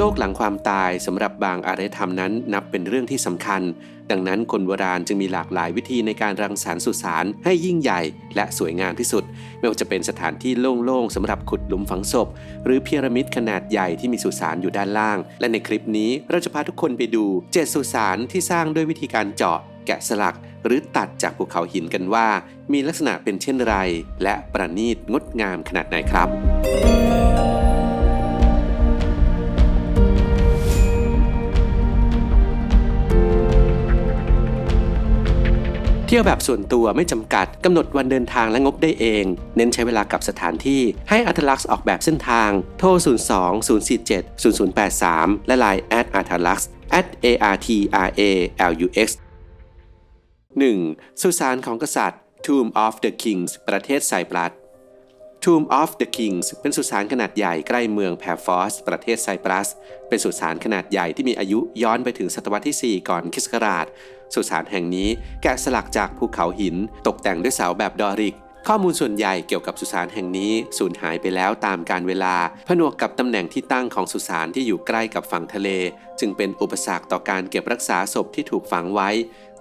โลกหลังความตายสำหรับบางอารยธรรมนั้นนับเป็นเรื่องที่สำคัญ ดังนั้นคนโบราณจึงมีหลากหลายวิธีในการรังสรรค์สุสานให้ยิ่งใหญ่และสวยงามที่สุด ไม่ว่าจะเป็นสถานที่โล่งๆสำหรับขุดหลุมฝังศพ หรือพีระมิดขนาดใหญ่ที่มีสุสานอยู่ด้านล่าง และในคลิปนี้เราจะพาทุกคนไปดูเจ็ดสุสานที่สร้างด้วยวิธีการเจาะ แกะสลัก หรือตัดจากภูเขาหินกันว่า มีลักษณะเป็นเช่นไร และประณีตงดงามขนาดไหนครับ เที่ยวแบบส่วนตัวไม่จำกัดกำหนดวันเดินทางและงบได้เอง เน้นใช้เวลากับสถานที่ให้อัตลักษ์ออกแบบเส้นทาง โทร 02 047 0083 และ Line at a t l u x at a r t r a l u x 1. สุสานของกษัตริย์ Tomb of the Kings ประเทศไซปรัส Tomb of the Kings เป็นสุสานขนาดใหญ่ใกล้เมืองแพฟอส ประเทศไซปรัส เป็นสุสานขนาดใหญ่ที่มีอายุย้อนไปถึงศตวรรษที่ 4 ก่อนคริสต์ศักราช สุสานแห่งนี้แกะสลักจากภูเขาหิน ตกแต่งด้วยเสาแบบดอริก ข้อมูลส่วนใหญ่เกี่ยวกับสุสานแห่งนี้สูญหายไปแล้วตามการเวลา ผนวกกับตำแหน่งที่ตั้งของสุสานที่อยู่ใกล้กับฝั่งทะเล จึงเป็นอุปสรรคต่อการเก็บรักษาศพที่ถูกฝังไว้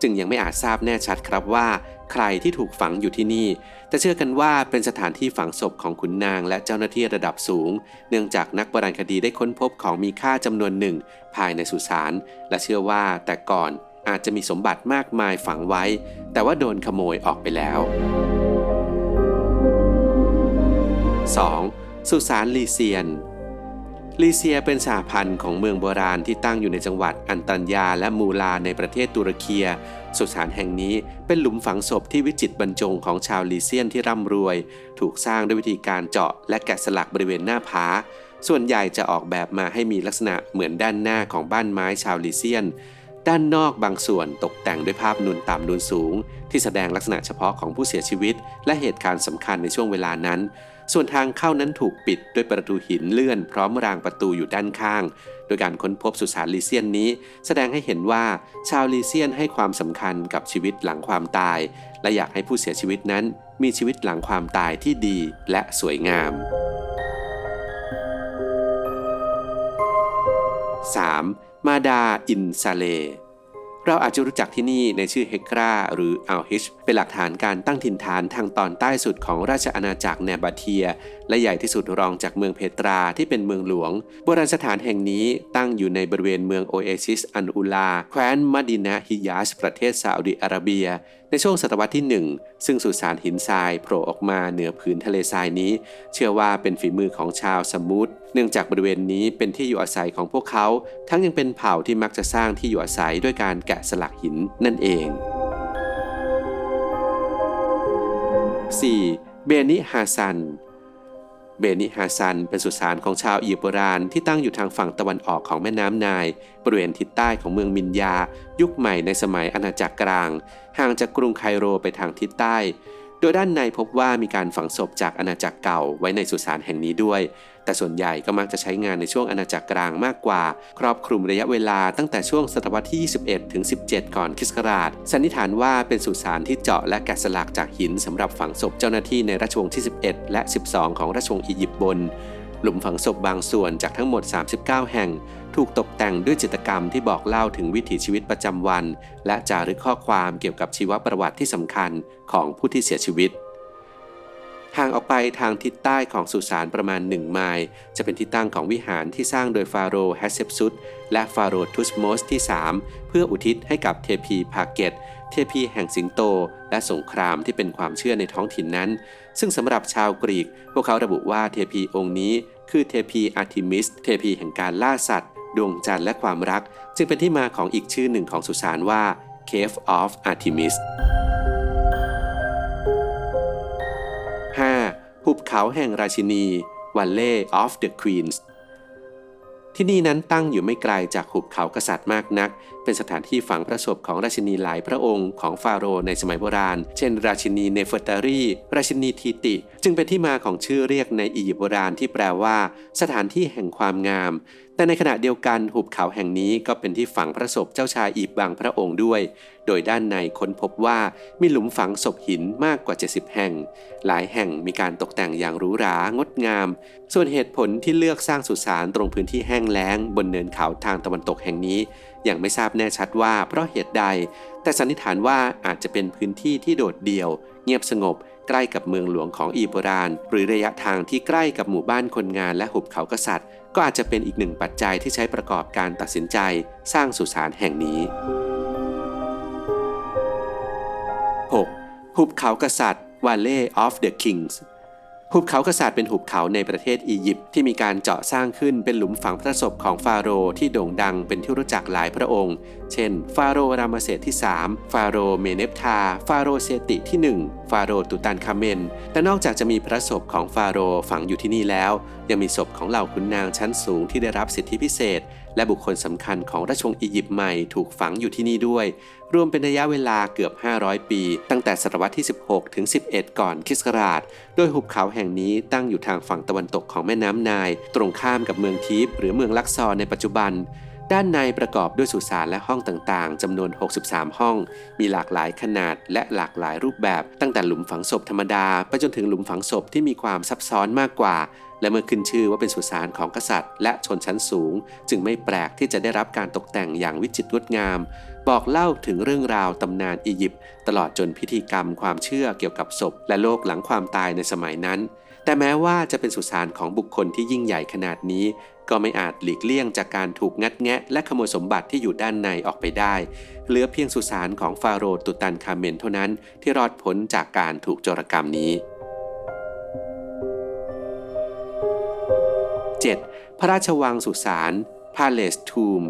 จึงยังไม่อาจทราบแน่ชัดครับว่า ใครที่ถูกฝังอยู่ที่นี่ แต่เชื่อกันว่าเป็นสถานที่ฝังศพของขุนนางและเจ้าหน้าที่ระดับสูง เนื่องจากนักโบราณคดีได้ค้นพบของมีค่าจำนวนหนึ่ง ภายในสุสาน และเชื่อว่าแต่ก่อนอาจจะมีสมบัติมากมายฝังไว้ แต่ว่าโดนขโมยออกไปแล้ว 2. สุสานลีเซียน ลีเซียเป็นสหพันธ์ของเมืองโบราณที่ตั้งอยู่ในจังหวัดอันตัญญาและมูลาในประเทศตุรเคีย สุสานแห่งนี้เป็นหลุมฝังศพที่วิจิตรบรรจงของชาวลีเซียนที่ร่ำรวย ถูกสร้างด้วยวิธีการเจาะและแกะสลักบริเวณหน้าผา ส่วนใหญ่จะออกแบบมาให้มีลักษณะเหมือนด้านหน้าของบ้านไม้ชาวลีเซียน ด้านนอกบางส่วนตกแต่งด้วยภาพนูนต่ำนูนสูง ที่แสดงลักษณะเฉพาะของผู้เสียชีวิต และเหตุการณ์สำคัญในช่วงเวลานั้น ส่วนทางเข้านั้นถูกปิดด้วยประตูหินเลื่อนพร้อมรางประตูอยู่ด้านข้าง โดยการค้นพบสุสานลีเซียนนี้ แสดงให้เห็นว่าชาวลีเซียนให้ความสำคัญกับชีวิตหลังความตาย และอยากให้ผู้เสียชีวิตนั้น มีชีวิตหลังความตายที่ดีและสวยงาม 3. มาดาอินซาเล เราอาจจะรู้จักที่นี่ในชื่อเฮกราหรืออัลฮิชเป็นหลักฐานการตั้งถิ่นฐานทางตอนใต้สุดของราชอาณาจักรแนบาเทีย และใหญ่ที่สุดรองจากเมืองเพตราที่เป็นเมืองหลวง โบราณสถานแห่งนี้ตั้งอยู่ในบริเวณเมืองโอเอซิสอันอุลา แคว้นมดินะฮิยาสประเทศซาอุดิอาระเบีย ในช่วงศตวรรษที่ 1ซึ่งสุสานหินทรายโผล่ออกมาเหนือผืนทะเลทรายนี้ เชื่อว่าเป็นฝีมือของชาวสมุทเนื่องจากบริเวณนี้เป็นที่อยู่อาศัยของพวกเขา ทั้งยังเป็นเผ่าที่มักจะสร้างที่อยู่อาศัยด้วยการแกะสลักหินนั่นเอง 4. เบนิฮาซัน เบนิฮาซัน เป็นสุสานของชาวอียิปต์โบราณที่ตั้งอยู่ทางฝั่งตะวันออกของแม่น้ำนายบริเวณทิศใต้ของเมืองมินยา ยุคใหม่ในสมัยอาณาจักรกลาง ห่างจากกรุงไคโรไปทางทิศใต้ โดยด้านในพบว่ามีการฝังศพจากอาณาจักรเก่าไว้ในสุสานแห่งนี้ด้วย แต่ส่วนใหญ่ก็มักจะใช้งานในช่วงอาณาจักรกลางมากกว่า ครอบคลุมระยะเวลาตั้งแต่ช่วงศตวรรษที่ 21 ถึง 17 ก่อนคริสต์ศักราช สันนิษฐานว่าเป็นสุสานที่เจาะและแกะสลักจากหินสำหรับฝังศพเจ้าหน้าที่ในราชวงศ์ที่ 11 และ 12 ของราชวงศ์อียิปต์บน หลุมฝังศพบางส่วนจากทั้งหมด 39 แห่ง ถูกตกแต่งด้วยจิตรกรรมที่บอกเล่าถึงวิถีชีวิตประจำวัน และจารึกข้อความเกี่ยวกับชีวประวัติที่สำคัญของผู้ที่เสียชีวิตห่างออกไปทางทิศใต้ของสุสานประมาณ 1 ไมล์ จะเป็นที่ตั้งของวิหารที่สร้างโดยฟาโรห์แฮสเซปซุตและฟาโรห์ทุสโมสที่ 3 เพื่ออุทิศให้กับเทพีพาเกต เทพีแห่งสิงโต และสงครามที่เป็นความเชื่อในท้องถิ่นนั้น ซึ่งสำหรับชาวกรีก พวกเขาระบุว่าเทพีองค์นี้ คือเทพีอาร์ทิมิส เทพีแห่งการล่าสัตว์ ดวงจันทร์และความรัก จึงเป็นที่มาของอีกชื่อหนึ่งของสุสานว่า Cave of Artemis 5. หุบเขาแห่งราชินี Valley of the Queens ที่นี่นั้นตั้งอยู่ไม่ไกลจากหุบเขากษัตริย์มากนัก เป็นสถานที่ฝังพระศพของราชินีหลายพระองค์ของฟาโรห์ในสมัยโบราณ เช่น ราชินีเนเฟอร์ตารีราชินีทีติ จึงเป็นที่มาของชื่อเรียกในอียิปต์โบราณที่แปลว่า สถานที่แห่งความงาม แต่ในขณะเดียวกันหุบเขาแห่งนี้ก็เป็นที่ฝังพระศพเจ้าชายอียิปต์บางพระองค์ด้วย โดยด้านในค้นพบว่ามีหลุมฝังศพหินมากกว่า 70 แห่ง หลายแห่งมีการตกแต่งอย่างหรูหรางดงาม ส่วนเหตุผลที่เลือกสร้างสุสานตรงพื้นที่แห้งแล้ง บนเนินเขาทางตะวันตกแห่งนี้ ยังไม่ทราบแน่ชัดว่าเพราะเหตุใด แต่สันนิษฐานว่าอาจจะเป็นพื้นที่ที่โดดเดี่ยว เงียบสงบ ใกล้กับเมืองหลวงของอีโบราณ หรือระยะทางที่ใกล้กับหมู่บ้านคนงานและหุบเขากษัตริย์ ก็อาจจะเป็นอีกหนึ่งปัจจัยที่ใช้ประกอบการตัดสินใจ สร้างสุสานแห่งนี้ 6. หุบเขากษัตริย์ Valley of the Kings หุบเขากษัตริย์เป็นหุบเขาในประเทศอียิปต์ที่มีการเจาะสร้างขึ้นเป็นหลุมฝังพระศพของฟาโรห์ที่โด่งดังเป็นที่รู้จักหลายพระองค์ เช่น ฟาโรห์รามเสสที่ 3 ฟาโรห์เมเนปทา ฟาโรห์เซติที่ 1 ฟาโรห์ตุตันคาเมนแต่นอกจากจะมีพระศพของฟาโรห์ฝังอยู่ที่นี่แล้ว ยังมีศพของเหล่าขุนนางชั้นสูงที่ได้รับสิทธิพิเศษ และบุคคลสำคัญของราชวงศ์อียิปต์ใหม่ถูกฝังอยู่ที่นี่ด้วย รวมเป็นระยะเวลาเกือบ 500 ปี ตั้งแต่ศตวรรษที่ 16 ถึง 11 ก่อนคริสต์ศักราช โดยหุบเขาแห่งนี้ตั้งอยู่ทางฝั่งตะวันตกของแม่น้ำนาย ตรงข้ามกับเมืองทิพหรือเมืองลักซอร์ในปัจจุบันด้านในประกอบด้วยสุสานและห้องต่างๆ จำนวน 63 ห้อง มีหลากหลายขนาดและหลากหลายรูปแบบ ตั้งแต่หลุมฝังศพธรรมดา ไปจนถึงหลุมฝังศพที่มีความซับซ้อนมากกว่า และเมื่อขึ้นชื่อว่าเป็นสุสานของกษัตริย์ และชนชั้นสูง จึงไม่แปลกที่จะได้รับการตกแต่งอย่างวิจิตรงดงาม บอกเล่าถึงเรื่องราวตำนานอียิปต์ตลอดจนพิธีกรรมความเชื่อเกี่ยวกับศพ และโลกหลังความตายในสมัยนั้น แต่แม้ว่าจะเป็นสุสานของบุคคลที่ยิ่งใหญ่ขนาดนี้ ก็ไม่อาจหลีกเลี่ยงจากการถูกงัดแงะ และขโมยสมบัติที่อยู่ด้านในออกไปได้ เหลือเพียงสุสานของฟาโรห์ตุตันคาเมนเท่านั้นที่รอดพ้นจากการถูกโจรกรรมนี้ 7. พระราชวังสุสาน Palace Tomb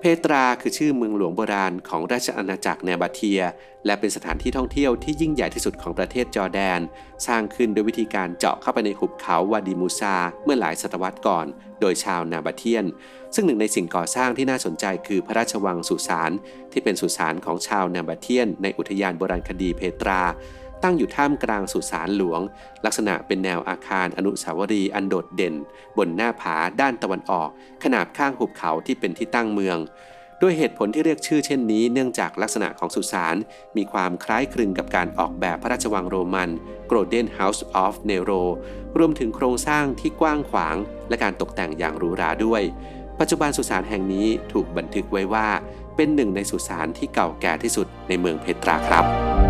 เพตราคือชื่อเมืองหลวงโบราณของราชอาณาจักรเนบาเทีย และเป็นสถานที่ท่องเที่ยวที่ยิ่งใหญ่ที่สุดของประเทศจอร์แดน สร้างขึ้นโดยวิธีการเจาะเข้าไปในหุบเขาวาดิมูซา เมื่อหลายศตวรรษก่อน โดยชาวนาบาเทียน ซึ่งหนึ่งในสิ่งก่อสร้างที่น่าสนใจคือพระราชวังสุสานที่เป็นสุสานของชาวนาบาเทียน ในอุทยานโบราณคดีเพตรา ตั้งอยู่ท่ามกลางสุสานหลวง ลักษณะเป็นแนวอาคารอนุสาวรีย์อันโดดเด่น บนหน้าผาด้านตะวันออก ขนาบข้างหุบเขาที่เป็นที่ตั้งเมืองด้วยเหตุผลที่เรียกชื่อเช่นนี้เนื่องจากลักษณะของสุสานมีความคล้ายคลึงกับการออกแบบพระราชวังโรมัน Golden House of Nero รวมถึงโครงสร้างที่กว้างขวาง และการตกแต่งอย่างหรูหราด้วย ปัจจุบันสุสานแห่งนี้ถูกบันทึกไว้ว่า เป็นหนึ่งในสุสานที่เก่าแก่ที่สุดในเมืองเพตราครับ